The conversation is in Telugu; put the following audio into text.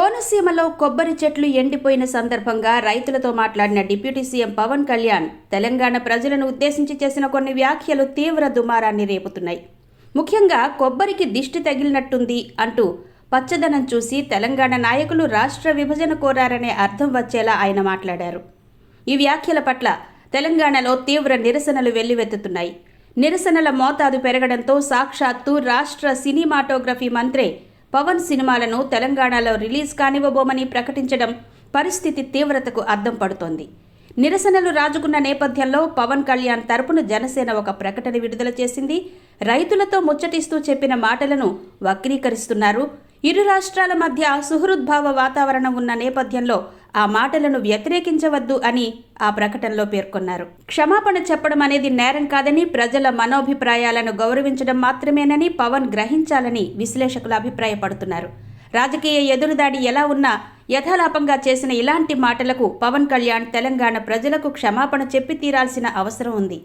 కోనసీమలో కొబ్బరి చెట్లు ఎండిపోయిన సందర్భంగా రైతులతో మాట్లాడిన డిప్యూటీ సీఎం పవన్ కళ్యాణ్ తెలంగాణ ప్రజలను ఉద్దేశించి చేసిన కొన్ని వ్యాఖ్యలు తీవ్ర దుమారాన్ని రేపుతున్నాయి. ముఖ్యంగా కొబ్బరికి దిష్టి తగిలినట్టుంది అంటూ పచ్చదనం చూసి తెలంగాణ నాయకులు రాష్ట్ర విభజన కోరారనే అర్థం వచ్చేలా ఆయన మాట్లాడారు. ఈ వ్యాఖ్యల పట్ల తెలంగాణలో తీవ్ర నిరసనలు వెల్లువెత్తుతున్నాయి. నిరసనల మోతాదు పెరగడంతో సాక్షాత్తు రాష్ట్ర సినిమాటోగ్రఫీ మంత్రే పవన్ సినిమాలను తెలంగాణలో రిలీజ్ కానివ్వబోమని ప్రకటించడం పరిస్థితి తీవ్రతకు అద్దం పడుతోంది. నిరసనలు రాజుకున్న నేపథ్యంలో పవన్ కళ్యాణ్ తరపున జనసేన ఒక ప్రకటన విడుదల చేసింది. రైతులతో ముచ్చటిస్తూ చెప్పిన మాటలను వక్రీకరిస్తున్నారు. ఇరు రాష్ట్రాల మధ్య సుహృద్భావ వాతావరణం ఉన్న నేపథ్యంలో ఆ మాటలను వ్యతిరేకించవద్దు అని ఆ ప్రకటనలో పేర్కొన్నారు. క్షమాపణ చెప్పడం అనేది నేరం కాదని ప్రజల మనోభిప్రాయాలను గౌరవించడం మాత్రమేనని పవన్ గ్రహించాలని విశ్లేషకులు అభిప్రాయపడుతున్నారు. రాజకీయ ఎదురుదాడి ఎలా ఉన్నా యథాలాపంగా చేసిన ఇలాంటి మాటలకు పవన్ కళ్యాణ్ తెలంగాణ ప్రజలకు క్షమాపణ చెప్పి తీరాల్సిన అవసరం ఉంది.